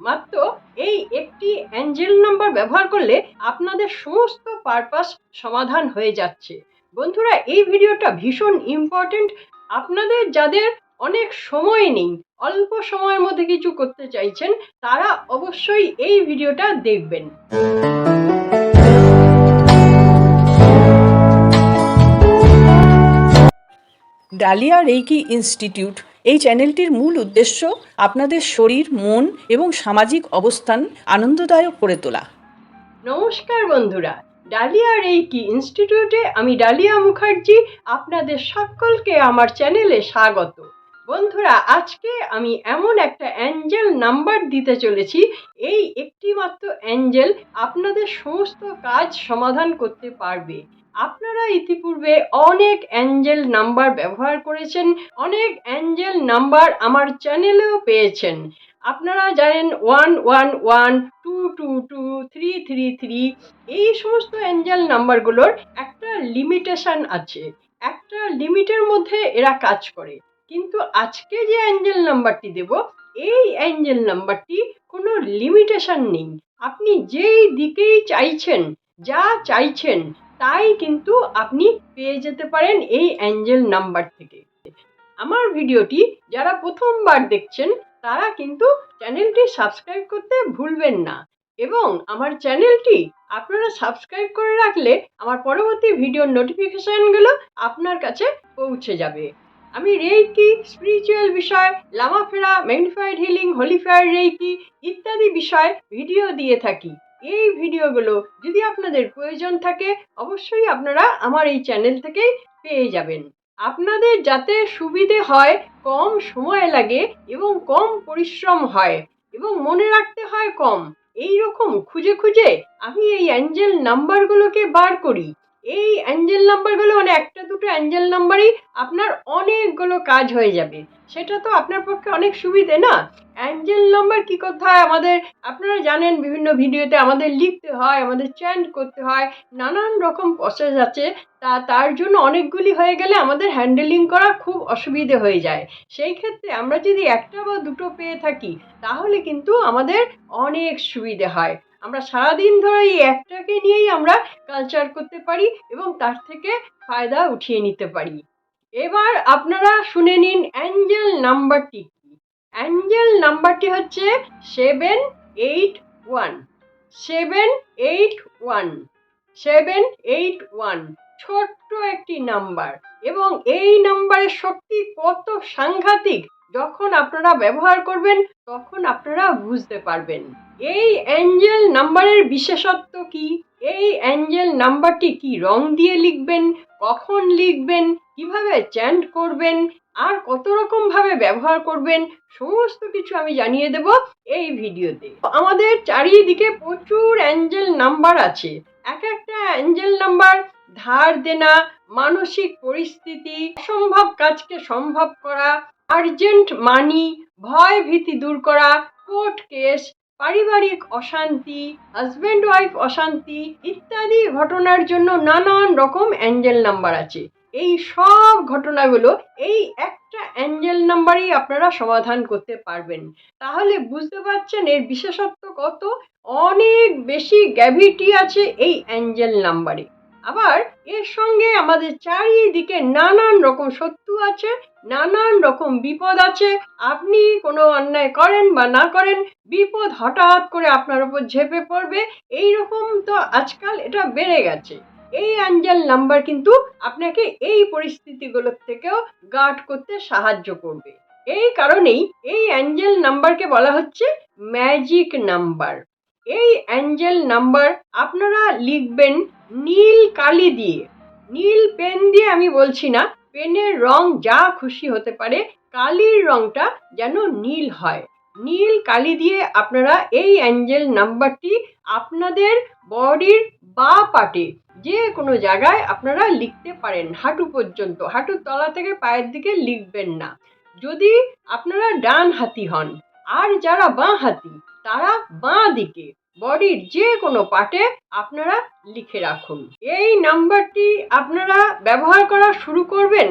মাত্র এই একটি অ্যাঞ্জেল নাম্বার ব্যবহার করলে আপনাদের সমস্ত পারপাস সমাধান হয়ে যাচ্ছে। বন্ধুরা, এই ভিডিওটা ভীষণ ইম্পর্টেন্ট আপনাদের যাদের অনেক সময় নেই, অল্প সময়ের মধ্যে কিছু করতে চাইছেন, তারা অবশ্যই এই ভিডিওটা দেখবেন। ডালিয়া রেইকি ইনস্টিটিউট এই চ্যানেলটির মূল উদ্দেশ্য আপনাদের শরীর, মন এবং সামাজিক অবস্থান আনন্দদায়ক করে তোলা। নমস্কার বন্ধুরা, ডালিয়া রেইকি ইনস্টিটিউটে আমি ডালিয়া মুখার্জি আপনাদের সকলকে আমার চ্যানেলে স্বাগত। বন্ধুরা, আজকে আমি এমন একটা অ্যাঞ্জেল নাম্বার দিতে চলেছি। এই একটি মাত্র অ্যাঞ্জেল আপনাদের সমস্ত কাজ সমাধান করতে পারবে। আপনারা ইতিপূর্বে অনেক অ্যাঞ্জেল নাম্বার ব্যবহার করেছেন, অনেক অ্যাঞ্জেল নাম্বার আমার চ্যানেলেও পেয়েছেন। আপনারা জানেন one one one, two two two, three three three, এই সমস্ত অ্যাঞ্জেল নাম্বারগুলোর একটা লিমিটেশন আছে। একটা লিমিটের মধ্যে এরা কাজ করে। কিন্তু আজকে যে অ্যাঞ্জেল নাম্বারটি দেব, এই অ্যাঞ্জেল নাম্বারটি কোনো লিমিটেশন নেই। আপনি যেই দিকেই চাইছেন, যা চাইছেন তাই কিন্তু আপনি পেয়ে যেতে পারেন এই অ্যাঞ্জেল নাম্বার থেকে। আমার ভিডিওটি যারা প্রথমবার দেখছেন, তারা কিন্তু চ্যানেলটি সাবস্ক্রাইব করতে ভুলবেন না এবং আমার চ্যানেলটি আপনারা সাবস্ক্রাইব করে রাখলে আমার পরবর্তী ভিডিওর নোটিফিকেশানগুলো আপনার কাছে পৌঁছে যাবে। আমি রেইকি, স্পিরিচুয়াল বিষয়, লামাফেরা, magnified healing, holy fire reiki ইত্যাদি বিষয় ভিডিও দিয়ে থাকি। এই ভিডিওগুলো যদি আপনাদের প্রয়োজন থাকে, অবশ্যই আপনারা আমার এই চ্যানেল থেকেই পেয়ে যাবেন। আপনাদের যাতে সুবিধে হয়, কম সময় লাগে এবং কম পরিশ্রম হয় এবং মনে রাখতে হয় কম। এই রকম খুঁজে খুঁজে আমি এই অ্যাঞ্জেল নাম্বারগুলোকে বার করি। এই অ্যাঞ্জেল নাম্বারগুলো মানে একটা দুটো অ্যাঞ্জেল নাম্বারই আপনার অনেকগুলো কাজ হয়ে যাবে। সেটা তো আপনার পক্ষে অনেক সুবিধে না? অ্যাঞ্জেল নাম্বার কী করতে হয় আমাদের, আপনারা জানেন বিভিন্ন ভিডিওতে আমাদের লিখতে হয়, আমাদের চ্যান্ট করতে হয়, নানান রকম প্রসেস আছে। তা, তার জন্য অনেকগুলি হয়ে গেলে আমাদের হ্যান্ডেলিং করা খুব অসুবিধে হয়ে যায়। সেই ক্ষেত্রে আমরা যদি একটা বা দুটো পেয়ে থাকি, তাহলে কিন্তু আমাদের অনেক সুবিধে হয়। আমরা সারাদিন ধরে এই অ্যাপটাকে নিয়েই আমরা কালচার করতে পারি এবং তার থেকে ফায়দা উঠিয়ে নিতে পারি। এবার আপনারা শুনে নিন অ্যাঞ্জেল নাম্বারটি কি? অ্যাঞ্জেল নাম্বারটি হচ্ছে seven eight one. Seven eight one. Seven eight one ছোট্ট একটি নাম্বার এবং এই নাম্বারের শক্তি কত সাংঘাতিক যখন আপনারা ব্যবহার করবেন, তখন আপনারা বুঝতে পারবেন। এই অ্যাঞ্জেল নাম্বারের বিশেষত্ব কি? এই অ্যাঞ্জেল নাম্বারটি কি রং দিয়ে লিখবেন? কখন লিখবেন? কীভাবে চ্যান্ট করবেন? আর কত রকম ভাবে ব্যবহার করবেন? সমস্ত কিছু আমি জানিয়ে দেব এই ভিডিওতে। আমাদের চারিদিকে প্রচুর অ্যাঞ্জেল নাম্বার আছে। এক একটা অ্যাঞ্জেল নাম্বার ধার দেনা, মানসিক পরিস্থিতি, অসম্ভব কাজকে সম্ভব করা আর্জেন্ট মানি ভয় ভীতি দূর করা, কোর্ট কেস, পারিবারিক অশান্তি, হাজব্যান্ড ওয়াইফ অশান্তি ইত্যাদি ঘটনার জন্য নানান রকম অ্যাঞ্জেল নাম্বার আছে। এই সব ঘটনাগুলো এই একটা অ্যাঞ্জেল নাম্বারই আপনারা সমাধান করতে পারবেন। তাহলে বুঝতে পারছেন এর বিশেষত্ব কত? অনেক বেশি গ্যাভিটি আছে এই অ্যাঞ্জেল নাম্বারে। আবার এর সঙ্গে আমাদের চারিদিকে নানান রকম শত্রু আছে, নানান রকম বিপদ আছে। আপনি কোনো অন্যায় করেন বা না করেন, বিপদ হঠাৎ করে আপনার উপর ঝেপে পড়বে। এই রকম তো আজকাল এটা বেড়ে গেছে। এই অ্যাঞ্জেল নাম্বার কিন্তু আপনাকে এই পরিস্থিতিগুলোর থেকেও গার্ড করতে সাহায্য করবে। এই কারণেই এই অ্যাঞ্জেল নাম্বারকে বলা হচ্ছে ম্যাজিক নাম্বার। এই অ্যাঞ্জেল নাম্বার আপনারা লিখবেন নীল কালি দিয়ে। নীল পেন দিয়ে আমি বলছি না, পেনের রং যা খুশি হতে পারে, কালির রংটা যেন নীল হয়। নীল কালি দিয়ে আপনারা এই অ্যাঞ্জেল নাম্বারটি আপনাদের বডির বা পাটে যে কোনো জায়গায় আপনারা লিখতে পারেন, হাঁটু পর্যন্ত। হাঁটুর তলা থেকে পায়ের দিকে লিখবেন না। যদি আপনারা ডান হাতি হন, আর যারা বাঁ হাতি তারা বাঁ দিকে, বডির যে কোনো পার্টে আপনারা লিখে রাখুন। এই নাম্বারটি আপনারা ব্যবহার করা শুরু করবেন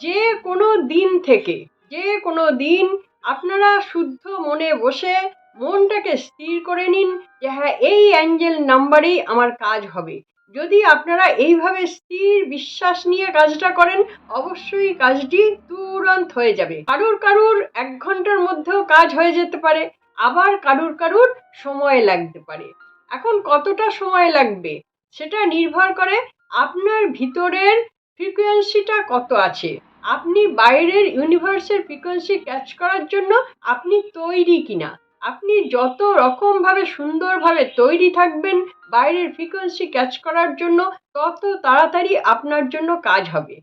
যে কোনো দিন থেকে। যে কোনো দিন আপনারা শুদ্ধ মনে বসে মনটাকে স্থির করে নিন যে হ্যাঁ এই অ্যাঞ্জেল নাম্বারেই আমার কাজ হবে। যদি আপনারা এইভাবে স্থির বিশ্বাস নিয়ে কাজটা করেন, অবশ্যই কাজটি তুরন্ত হয়ে যাবে। কারুর কারুর এক ঘণ্টার মধ্যেও কাজ হয়ে যেতে পারে। আবার কারুর কারুর সময় লাগতে পারে। এখন কতটা সময় লাগবে সেটা নির্ভর করে আপনার ভিতরের ফ্রিকোয়েন্সিটা কত আছে। আপনি বাইরের ইউনিভার্সের ফ্রিকোয়েন্সি ক্যাচ করার জন্য আপনি তৈরি কিনা? আপনি যত রকমভাবে সুন্দরভাবে তৈরি থাকবেন বাইরের ফ্রিকোয়েন্সি ক্যাচ করার জন্য, তত তাড়াতাড়ি আপনার জন্য কাজ হবে।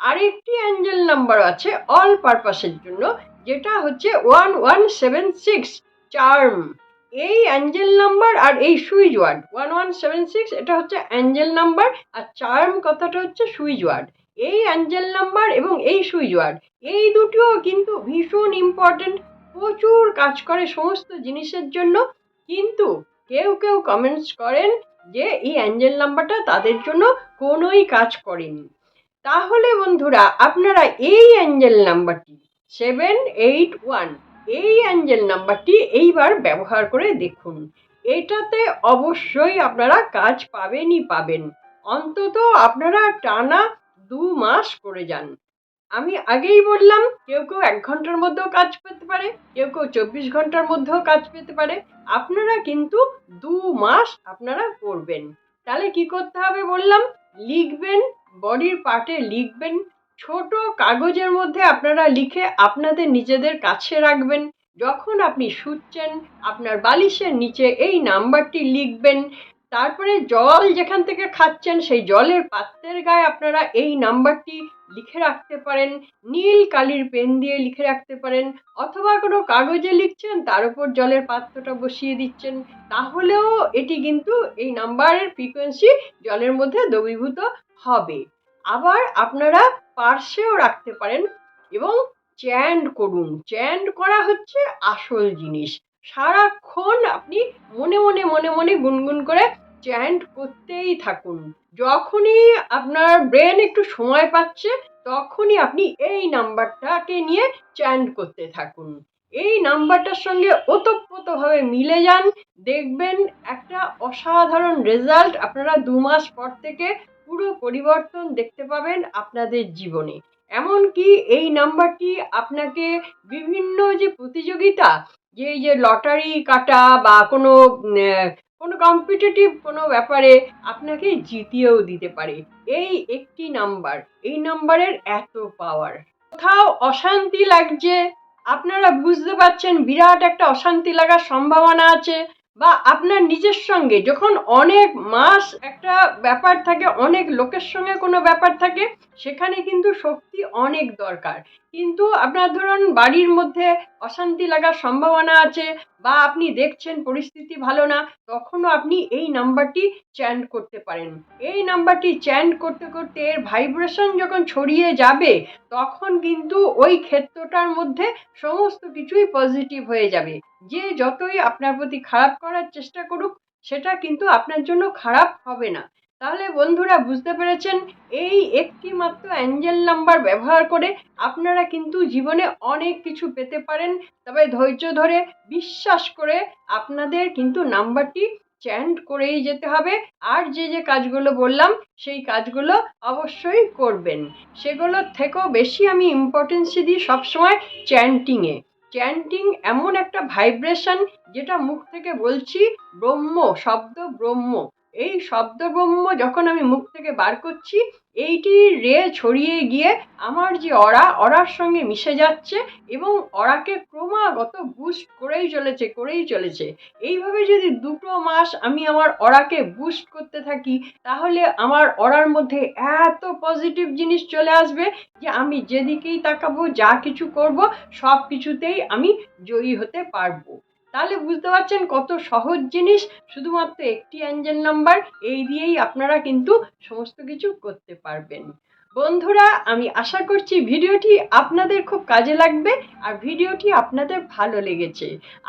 আরেকটি অ্যাঞ্জেল নাম্বার আছে অল পারপাসের জন্য, যেটা হচ্ছে one one seven six charm এই অ্যাঞ্জেল নাম্বার আর এই switch word one one seven six এটা হচ্ছে অ্যাঞ্জেল নাম্বার আর চার্ম কথাটা হচ্ছে সুইচ ওয়ার্ড এই অ্যাঞ্জেল নাম্বার এবং এই সুইচ ওয়ার্ড এই দুটিও কিন্তু ভীষণ ইম্পর্ট্যান্ট প্রচুর কাজ করে সমস্ত জিনিসের জন্য। কিন্তু কেউ কেউ কমেন্টস করেন যে এই অ্যাঞ্জেল নাম্বারটা তাদের জন্য কোনোই কাজ করেনি। তাহলে বন্ধুরা, আপনারা এই অ্যাঞ্জেল নাম্বারটি সেভেন এইট ওয়ান এই অ্যাঞ্জেল নাম্বারটি এইবার ব্যবহার করে দেখুন। এটাতে অবশ্যই আপনারা কাজ পাবেনই পাবেন। অন্তত আপনারা টানা দু মাস করে যান। আমি আগেই বললাম, কেউ কেউ এক ঘণ্টার মধ্যেও কাজ পেতে পারে, কেউ কেউ চব্বিশ ঘণ্টার মধ্যেও কাজ পেতে পারে। আপনারা কিন্তু দু মাস আপনারা করবেন। তাহলে কি করতে হবে বললাম? লিখবেন, বডির পার্টে লিখবেন ছোট কাগজের মধ্যে আপনারা লিখে আপনাদের নিজেদের কাছে রাখবেন। যখন আপনি শুচ্ছেন, আপনার বালিশের নিচে এই নাম্বারটি লিখবেন। তারপরে জল যেখান থেকে খাচ্ছেন, সেই জলের পাত্রের গায়ে আপনারা এই নাম্বারটি লিখে রাখতে পারেন। নীল কালির পেন দিয়ে লিখে রাখতে পারেন অথবা কোনো কাগজে লিখছেন, তার উপর জলের পাত্রটা বসিয়ে দিচ্ছেন। তাহলেও এটি কিন্তু এই নাম্বারের ফ্রিকোয়েন্সি জলের মধ্যে দ্রবীভূত হবে। আবার আপনারা পার্সেও রাখতে পারেন এবং চ্যান্ড করুন। চ্যান্ড করা হচ্ছে আসল জিনিস। সারাক্ষণ আপনি মনে মনে মনে মনে গুনগুন করে চ্যান্ট করতেই থাকুন। যখনই আপনার ব্রেন একটু সময় পাচ্ছে, তখনই আপনি এই নাম্বারটাকে নিয়ে চ্যান্ট করতে থাকুন। এই নাম্বারটার সঙ্গে ওতপ্রোতভাবে মিলে যান। দেখবেন একটা অসাধারণ রেজাল্ট আপনারা দু মাস পর থেকে পুরো পরিবর্তন দেখতে পাবেন আপনাদের জীবনে। এমনকি এই নাম্বারটি আপনাকে বিভিন্ন যে প্রতিযোগিতা, যে যে লটারি কাটা বা কোনো কোনো কম্পিটিটিভ কোনো ব্যাপারে আপনাকে জিতিয়েও দিতে পারে। এই একটি নাম্বার, এই নাম্বারের এত পাওয়ার কোথাও অশান্তি লাগছে, আপনারা বুঝতে পারছেন বিরাট একটা অশান্তি লাগার সম্ভাবনা আছে। বা আপনার নিজের সঙ্গে যখন অনেক মাস একটা ব্যাপার থাকে, অনেক লোকের সঙ্গে কোনো ব্যাপার থাকে, সেখানে কিন্তু শক্তি অনেক দরকার। কিন্তু আপনার ধরুন বাড়ির মধ্যে অশান্তি লাগার সম্ভাবনা আছে বা আপনি দেখছেন পরিস্থিতি ভালো না, তখনও আপনি এই নাম্বারটি চ্যান্ড করতে পারেন। এই নাম্বারটি চ্যান্ড করতে করতে এর ভাইব্রেশন যখন ছড়িয়ে যাবে, তখন কিন্তু ওই ক্ষেত্রটার মধ্যে সমস্ত কিছুই পজিটিভ হয়ে যাবে। যে যতই আপনার প্রতি খারাপ করার চেষ্টা করুক, সেটা কিন্তু আপনার জন্য খারাপ হবে না। তাহলে বন্ধুরা বুঝতে পেরেছেন, এই একটি মাত্র অ্যাঞ্জেল নাম্বার ব্যবহার করে আপনারা কিন্তু জীবনে অনেক কিছু পেতে পারেন। তবে ধৈর্য ধরে বিশ্বাস করে আপনাদের কিন্তু নাম্বারটি চ্যান্ট করেই যেতে হবে। আর যে যে কাজগুলো বললাম, সেই কাজগুলো অবশ্যই করবেন। সেগুলোর থেকেও বেশি আমি ইম্পর্টেন্সি দিই সবসময় চ্যান্টিংয়ে চ্যান্টিং এমন একটা ভাইব্রেশন যেটা মুখ থেকে বলছি ব্রহ্ম, শব্দ ব্রহ্ম। এই শব্দ ব্রহ্ম যখন আমি মুখ থেকে বার করছি এইটির রে ছড়িয়ে গিয়ে আমার যে অরা, অরার সঙ্গে মিশে যাচ্ছে এবং অরাকে ক্রমাগত বুস্ট করেই চলেছে করেই চলেছে। এইভাবে যদি দুটো মাস আমি আমার অরাকে বুস্ট করতে থাকি, তাহলে আমার অরার মধ্যে এত পজিটিভ জিনিস চলে আসবে যে আমি যেদিকেই তাকাবো, যা কিছু করব সব কিছুতেই আমি জয়ী হতে পারব। তাহলে বুঝতে পারছেন কত সহজ জিনিস। শুধুমাত্র একটি অ্যাঞ্জেল নাম্বার এই দিয়েই আপনারা কিন্তু সমস্ত কিছু করতে পারবেন। বন্ধুরা, আমি আশা করছি ভিডিওটি আপনাদের খুব কাজে লাগবে আর ভিডিওটি আপনাদের ভালো লেগেছে।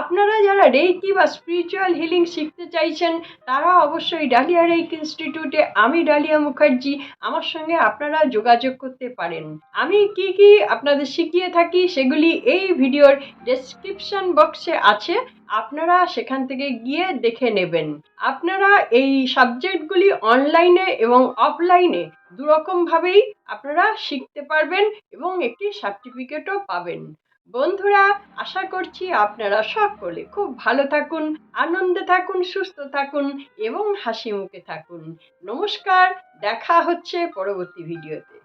আপনারা যারা রেইকি বা স্পিরিচুয়াল হিলিং শিখতে চাইছেন, তারা অবশ্যই ডালিয়া রেইক ইনস্টিটিউটে আমি ডালিয়া মুখার্জি আমার সঙ্গে আপনারা যোগাযোগ করতে পারেন। আমি কি কি আপনাদের শিখিয়ে থাকি সেগুলি এই ভিডিওর ডেসক্রিপশন বক্সে আছে। আপনারা সেখান থেকে গিয়ে দেখে নেবেন। আপনারা এই সাবজেক্টগুলি অনলাইনে এবং অফলাইনে দুরকমভাবেই আপনারা শিখতে পারবেন এবং একটি সার্টিফিকেটও পাবেন। বন্ধুরা, আশা করছি আপনারা সকলে খুব ভালো থাকুন, আনন্দে থাকুন, সুস্থ থাকুন এবং হাসি মুখে থাকুন। নমস্কার, দেখা হচ্ছে পরবর্তী ভিডিওতে।